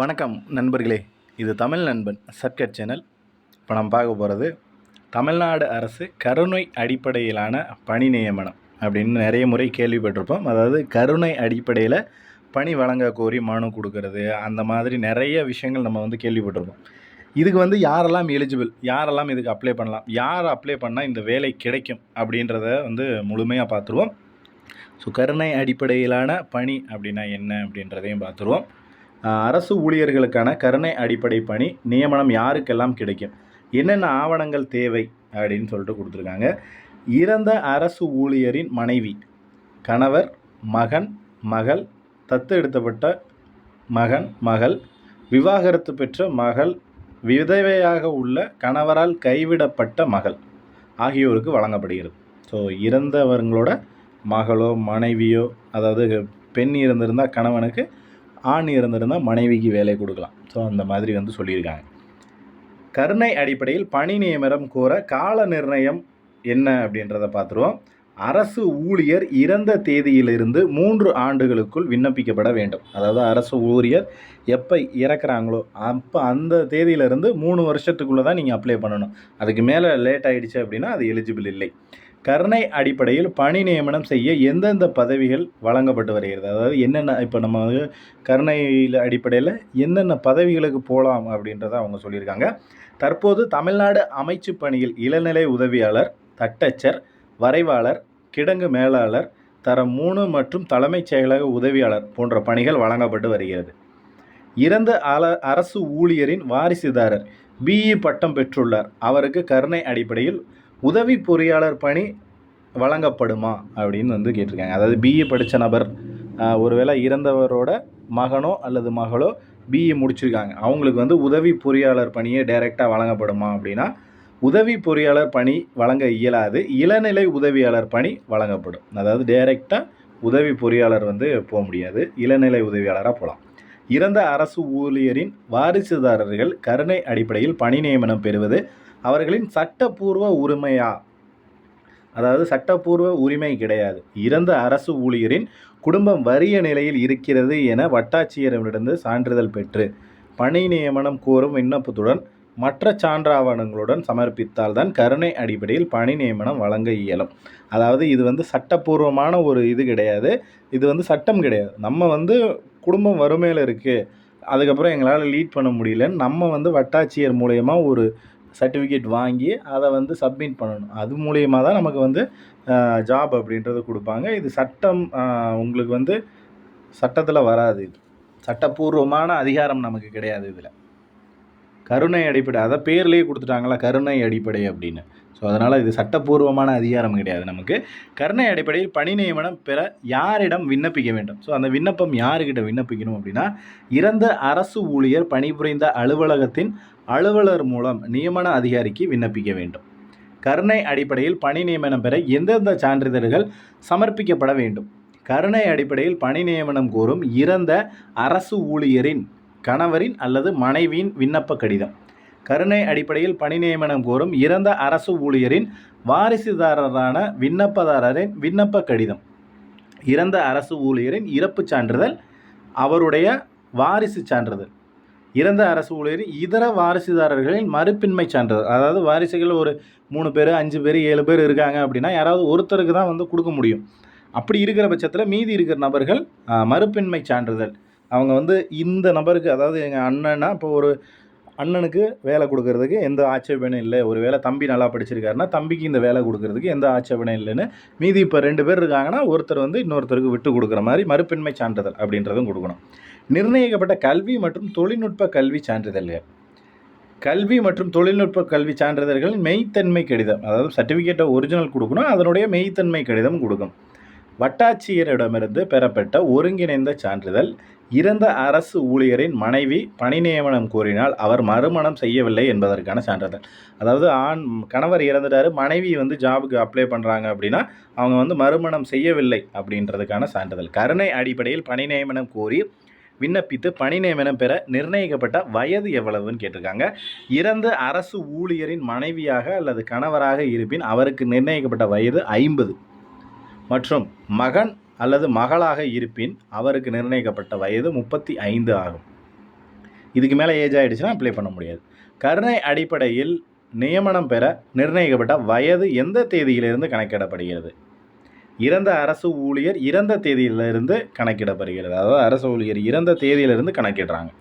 வணக்கம் நண்பர்களே. இது தமிழ் நண்பன் சர்க்கட் சேனல். இப்போ நம்ம பார்க்க போகிறது தமிழ்நாடு அரசு கருணை அடிப்படையிலான பணி நியமனம் அப்படின்னு நிறைய முறை கேள்விப்பட்டிருப்போம். அதாவது கருணை அடிப்படையில் பணி வழங்க கோரி மனு கொடுக்கறது அந்த மாதிரி நிறைய விஷயங்கள் நம்ம வந்து கேள்விப்பட்டிருப்போம். இதுக்கு வந்து யாரெல்லாம் எலிஜிபிள் யாரெல்லாம் இதுக்கு அப்ளை பண்ணலாம் யார் அப்ளை பண்ணால் இந்த வேலை கிடைக்கும் அப்படின்றத வந்து முழுமையாக பார்த்துருவோம். ஸோ கருணை அடிப்படையிலான பணி அப்படின்னா என்ன அப்படின்றதையும் பார்த்துருவோம். அரசு ஊழியர்களுக்கான கருணை அடிப்படை பணி நியமனம் யாருக்கெல்லாம் கிடைக்கும்? என்னென்ன ஆவணங்கள் தேவை? அப்படின்னு சொல்லிட்டு கொடுத்துருக்காங்க. இறந்த அரசு ஊழியரின் மனைவி கணவர் மகன் மகள் தத்தெடுத்தப்பட்ட மகன் மகள் விவாகரத்து பெற்ற மகள் விதவையாக உள்ள கணவரால் கைவிடப்பட்ட மகள் ஆகியோருக்கு வழங்கப்படுகிறது. ஸோ இறந்தவங்களோட மகளோ மனைவியோ அதாவது பெண் இருந்திருந்தால் கணவனுக்கு ஆண் இருந்திருந்தால் மனைவிக்கு வேலை கொடுக்கலாம். ஸோ அந்த மாதிரி வந்து சொல்லியிருக்காங்க. கருணை அடிப்படையில் பணி நியமனம் கோர கால நிர்ணயம் என்ன அப்படின்றத பார்த்துருவோம். அரசு ஊழியர் இறந்த தேதியிலிருந்து மூன்று ஆண்டுகளுக்குள் விண்ணப்பிக்கப்பட வேண்டும். அதாவது அரசு ஊழியர் எப்போ இறக்குறாங்களோ அப்போ அந்த தேதியிலிருந்து மூணு வருஷத்துக்குள்ளே தான் நீங்கள் அப்ளை பண்ணணும். அதுக்கு மேலே லேட் ஆகிடுச்சு அப்படின்னா அது எலிஜிபிள் இல்லை. கருணை அடிப்படையில் பணி நியமனம் செய்ய எந்தெந்த பதவிகள் வழங்கப்பட்டு வருகிறது? அதாவது என்னென்ன இப்போ நம்ம வந்து கருணையில் அடிப்படையில் என்னென்ன பதவிகளுக்கு போகலாம் அப்படின்றத அவங்க சொல்லியிருக்காங்க. தற்போது தமிழ்நாடு அமைச்சு பணியில் இளநிலை உதவியாளர் தட்டச்சர் வரைவாளர் கிடங்கு மேலாளர் தரம் மூணு மற்றும் தலைமைச் செயலக உதவியாளர் போன்ற பணிகள் வழங்கப்பட்டு வருகிறது. இறந்த அல அரசு ஊழியரின் வாரிசுதாரர் பிஇ பட்டம் பெற்றுள்ளார். அவருக்கு கருணை அடிப்படையில் உதவி பொறியாளர் பணி வழங்கப்படுமா அப்படின்னு வந்து கேட்டிருக்காங்க. அதாவது பிஇ படித்த நபர் ஒருவேளை இறந்தவரோட மகனோ அல்லது மகளோ பிஇ முடிச்சிருக்காங்க. அவங்களுக்கு வந்து உதவி பொறியாளர் பணியே டைரெக்டாக வழங்கப்படுமா அப்படின்னா உதவி பொறியாளர் பணி வழங்க இயலாது. இளநிலை உதவியாளர் பணி வழங்கப்படும். அதாவது டைரெக்டாக உதவி பொறியாளர் வந்து போக முடியாது. இளநிலை உதவியாளராக போகலாம். இறந்த அரசு ஊழியரின் வாரிசுதாரர்கள் கருணை அடிப்படையில் பணி நியமனம் பெறுவது அவர்களின் சட்டப்பூர்வ உரிமையா? அதாவது சட்டப்பூர்வ உரிமை கிடையாது. இறந்த அரசு ஊழியரின் குடும்பம் வறிய நிலையில் இருக்கிறது என வட்டாட்சியரிடமிருந்து சான்றிதழ் பெற்று பணி நியமனம் கோரும் விண்ணப்பத்துடன் மற்ற சான்றாவணங்களுடன் சமர்ப்பித்தால் தான் கருணை அடிப்படையில் பணி நியமனம் வழங்க இயலும். அதாவது இது வந்து சட்டப்பூர்வமான ஒரு இது கிடையாது. இது வந்து சட்டம் கிடையாது. நம்ம வந்து குடும்பம் வறுமையில் இருக்குது அதுக்கப்புறம் எங்களால் லீட் பண்ண முடியலன்னு நம்ம வந்து வட்டாட்சியர் மூலயமா ஒரு சர்டிஃபிகேட் வாங்கி அதை வந்து சப்மிட் பண்ணணும். அது மூலயமா தான் நமக்கு வந்து ஜாப் அப்படின்றது கொடுப்பாங்க. இது சட்டம் உங்களுக்கு வந்து சட்டத்தில் வராது இது. சட்டப்பூர்வமான அதிகாரம் நமக்கு கிடையாது இதில். கருணை அடிப்படை அதை பேர்லேயே கொடுத்துட்டாங்களா கருணை அடிப்படை அப்படின்னு. ஸோ அதனால் இது சட்டப்பூர்வமான அதிகாரம் கிடையாது நமக்கு. கருணை அடிப்படையில் பணி நியமனம் பெற யாரிடம் விண்ணப்பிக்க வேண்டும்? ஸோ அந்த விண்ணப்பம் யாருக்கிட்ட விண்ணப்பிக்கணும் அப்படின்னா இறந்த அரசு ஊழியர் பணிபுரிந்த அலுவலகத்தின் அலுவலர் மூலம் நியமன அதிகாரிக்கு விண்ணப்பிக்க வேண்டும். கருணை அடிப்படையில் பணி நியமனம் பெற எந்தெந்த சான்றிதழ்கள் சமர்ப்பிக்கப்பட வேண்டும்? கருணை அடிப்படையில் பணி நியமனம் கோரும் இறந்த அரசு ஊழியரின் கணவரின் அல்லது மனைவியின் விண்ணப்ப கடிதம். கருணை அடிப்படையில் பணி நியமனம் கோரும் இறந்த அரசு ஊழியரின் வாரிசுதாரரான விண்ணப்பதாரரின் விண்ணப்ப கடிதம். இறந்த அரசு ஊழியரின் இறப்பு சான்றிதழ் அவருடைய வாரிசு சான்றிதழ். இறந்த அரசு ஊழியரின் இதர வாரிசுதாரர்களின் மறுப்பின்மை சான்றிதழ். அதாவது வாரிசுகள் ஒரு மூணு பேர் அஞ்சு பேர் ஏழு பேர் இருக்காங்க அப்படின்னா யாராவது ஒருத்தருக்கு தான் வந்து கொடுக்க முடியும். அப்படி இருக்கிற பட்சத்தில் மீதி இருக்கிற நபர்கள் மறுப்பின்மை சான்றிதழ். அவங்க வந்து இந்த நபருக்கு அதாவது எங்கள் அண்ணன்னா இப்போ ஒரு அண்ணனுக்கு வேலை கொடுக்கறதுக்கு எந்த ஆட்சேபனையும் இல்லை. ஒரு வேளை தம்பி நல்லா படிச்சிருக்காருன்னா தம்பிக்கு இந்த வேலை கொடுக்கறதுக்கு எந்த ஆட்சேபனும் இல்லைன்னு மீதி இப்போ ரெண்டு பேர் இருக்காங்கன்னா ஒருத்தர் வந்து இன்னொருத்தருக்கு விட்டு கொடுக்குற மாதிரி மறுப்பின்மை சான்றிதழ் அப்படின்றதும் கொடுக்கணும். நிர்ணயிக்கப்பட்ட கல்வி மற்றும் தொழில்நுட்ப கல்வி சான்றிதழ்கள். கல்வி மற்றும் தொழில்நுட்ப கல்வி சான்றிதழ்கள் மெய்த்தன்மை கடிதம் அதாவது சர்டிஃபிகேட்டை ஒரிஜினல் கொடுக்கணும் அதனுடைய மெய்த்தன்மை கடிதம் கொடுக்கும். வட்டாட்சியரிடமிருந்து பெறப்பட்ட ஒருங்கிணைந்த சான்றிதழ். இறந்த அரசு ஊழியரின் மனைவி பணி நியமனம் கோரினால் அவர் மறுமணம் செய்யவில்லை என்பதற்கான சான்றிதழ். அதாவது ஆண் கணவர் இறந்துட்டாரு மனைவி வந்து ஜாபுக்கு அப்ளை பண்ணுறாங்க அப்படின்னா அவங்க வந்து மறுமணம் செய்யவில்லை அப்படின்றதுக்கான சான்றிதழ். கருணை அடிப்படையில் பணி நியமனம் கோரி விண்ணப்பித்து பணி நியமனம் பெற நிர்ணயிக்கப்பட்ட வயது எவ்வளவுன்னு கேட்டிருக்காங்க. இறந்த அரசு ஊழியரின் மனைவியாக அல்லது கணவராக இருப்பின் அவருக்கு நிர்ணயிக்கப்பட்ட வயது ஐம்பது. மற்றும் மகன் அல்லது மகளாக இருப்பின் அவருக்கு நிர்ணயிக்கப்பட்ட வயது முப்பத்தி ஐந்து ஆகும். இதுக்கு மேலே ஏஜ் ஆகிடுச்சுன்னா அப்ளை பண்ண முடியாது. கருணை அடிப்படையில் நியமனம் பெற நிர்ணயிக்கப்பட்ட வயது எந்த தேதியிலிருந்து கணக்கிடப்படுகிறது? இறந்த அரசு ஊழியர் இறந்த தேதியிலிருந்து கணக்கிடப்படுகிறது. அதாவது அரசு ஊழியர் இறந்த தேதியிலிருந்து கணக்கிடுறாங்க.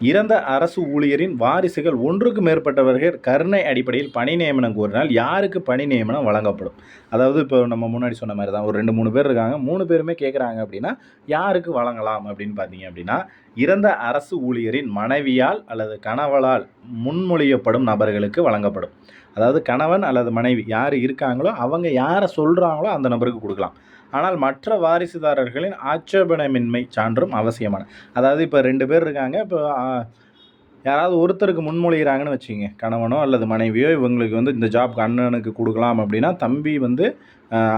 இறந்த அரசு ஊழியரின் வாரிசுகள் ஒன்றுக்கு மேற்பட்டவர்கள் கருணை அடிப்படையில் பணி நியமனம் கோரினால் யாருக்கு பணி நியமனம் வழங்கப்படும்? அதாவது இப்போ நம்ம முன்னாடி சொன்ன மாதிரி தான் ஒரு ரெண்டு மூணு பேர் இருக்காங்க மூணு பேருமே கேட்குறாங்க அப்படின்னா யாருக்கு வழங்கலாம் அப்படின்னு பார்த்தீங்க அப்படின்னா இறந்த அரசு ஊழியரின் மனைவியால் அல்லது கணவளால் முன்மொழியப்படும் நபர்களுக்கு வழங்கப்படும். அதாவது கணவன் அல்லது மனைவி யார் இருக்காங்களோ அவங்க யாரை சொல்கிறாங்களோ அந்த நபருக்கு கொடுக்கலாம். ஆனால் மற்ற வாரிசுதாரர்களின் ஆட்சேபணமின்மை சான்றும் அவசியமான. அதாவது இப்போ ரெண்டு பேர் இருக்காங்க இப்போ யாராவது ஒருத்தருக்கு முன்மொழிகிறாங்கன்னு வச்சுங்க கணவனோ அல்லது மனைவியோ இவங்களுக்கு வந்து இந்த ஜாப் அண்ணனுக்கு கொடுக்கலாம் அப்படின்னா தம்பி வந்து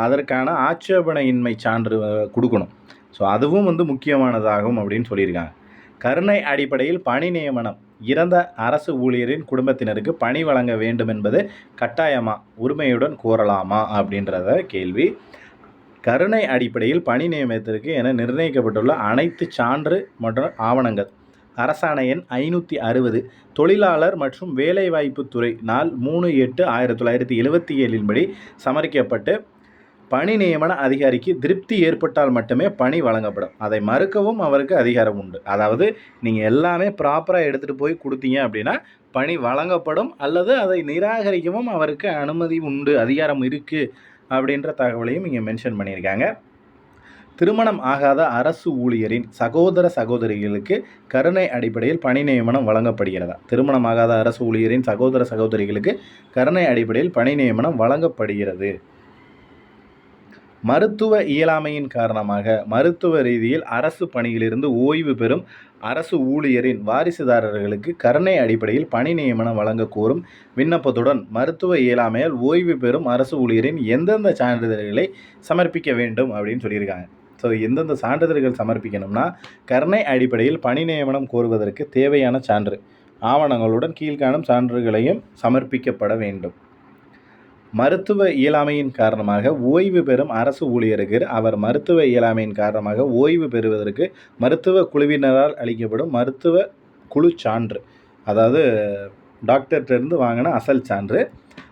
அதற்கான ஆட்சேபணையின்மை சான்று கொடுக்கணும். ஸோ அதுவும் வந்து முக்கியமானதாகும் அப்படின்னு சொல்லியிருக்காங்க. கருணை அடிப்படையில் பணி நியமனம். இறந்த அரசு ஊழியரின் குடும்பத்தினருக்கு பணி வழங்க வேண்டும் என்பது கட்டாயமா உரிமையுடன் கோரலாமா அப்படின்றத கேள்வி. கருணை அடிப்படையில் பணி நியமனத்திற்கு என நிர்ணயிக்கப்பட்டுள்ள அனைத்து சான்று மற்றும் ஆவணங்கள். அரசாணை எண் ஐநூற்றி அறுபது. தொழிலாளர் மற்றும் வேலைவாய்ப்பு துறை நாள் மூணு எட்டு ஆயிரத்தி தொள்ளாயிரத்தி எழுபத்தி ஏழின்படி சமர்ப்பிக்கப்பட்டு பணி நியமன அதிகாரிக்கு திருப்தி ஏற்பட்டால் மட்டுமே பணி வழங்கப்படும். அதை மறுக்கவும் அவருக்கு அதிகாரம் உண்டு. அதாவது நீங்கள் எல்லாமே ப்ராப்பராக எடுத்துகிட்டு போய் கொடுத்தீங்க அப்படின்னா பணி வழங்கப்படும் அல்லது அதை நிராகரிக்கவும் அவருக்கு அனுமதி உண்டு அதிகாரம் இருக்குது அப்படின்ற தகவலையும் இங்கே மென்ஷன் பண்ணியிருக்காங்க. திருமணம் ஆகாத அரசு ஊழியரின் சகோதர சகோதரிகளுக்கு கருணை அடிப்படையில் பணி நியமனம் வழங்கப்படுகிறதா? திருமணம் ஆகாத அரசு ஊழியரின் சகோதர சகோதரிகளுக்கு கருணை அடிப்படையில் பணி நியமனம் வழங்கப்படுகிறது. மருத்துவ இயலாமையின் காரணமாக மருத்துவ ரீதியில் அரசு பணியிலிருந்து ஓய்வு பெறும் அரசு ஊழியரின் வாரிசுதாரர்களுக்கு கருணை அடிப்படையில் பணி நியமனம் வழங்க கோரும் விண்ணப்பத்துடன் மருத்துவ இயலாமையால் ஓய்வு பெறும் அரசு ஊழியரின் எந்தெந்த சான்றிதழ்களை சமர்ப்பிக்க வேண்டும் அப்படின்னு சொல்லியிருக்காங்க. ஸோ எந்தெந்த சான்றிதழ்கள் சமர்ப்பிக்கணும்னா கருணை அடிப்படையில் பணி நியமனம் கோருவதற்கு தேவையான சான்று. ஆவணங்களுடன் கீழ்காணும் சான்றுகளையும் சமர்ப்பிக்கப்பட வேண்டும். மருத்துவ இயலாமையின் காரணமாக ஓய்வு பெறும் அரசு ஊழியருக்கு அவர் மருத்துவ இயலாமையின் காரணமாக ஓய்வு பெறுவதற்கு மருத்துவ குழுவினரால் அளிக்கப்படும் மருத்துவ குழு சான்று அதாவது டாக்டர்கிட்டருந்து வாங்கின அசல் சான்று.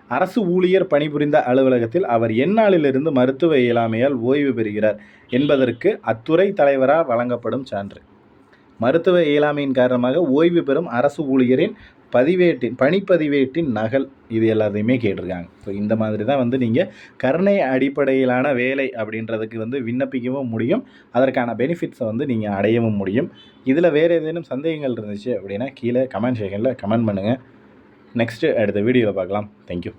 அரசு ஊழியர் பணிபுரிந்த அலுவலகத்தில் அவர் எந்நாளிலிருந்து மருத்துவ இயலாமையால் ஓய்வு பெறுகிறார் என்பதற்கு அத்துறை தலைவரால் வழங்கப்படும் சான்று. மருத்துவ இயலாமையின் காரணமாக ஓய்வு பெறும் அரசு ஊழியரின் பதிவேட்டின் பணிப்பதிவேட்டின் நகல். இது எல்லாத்தையுமே கேட்டிருக்காங்க. ஸோ இந்த மாதிரி தான் வந்து நீங்கள் கருணை அடிப்படையிலான வேலை அப்படின்றதுக்கு வந்து விண்ணப்பிக்கவும் முடியும். அதற்கான பெனிஃபிட்ஸை வந்து நீங்கள் அடையவும் முடியும். இதில் வேறு ஏதேனும் சந்தேகங்கள் இருந்துச்சு அப்படின்னா கீழே கமெண்ட் செக்ஷனில் கமெண்ட் பண்ணுங்கள் நெக்ஸ்ட்டு அடுத்த வீடியோவில் பார்க்கலாம். தேங்க்யூ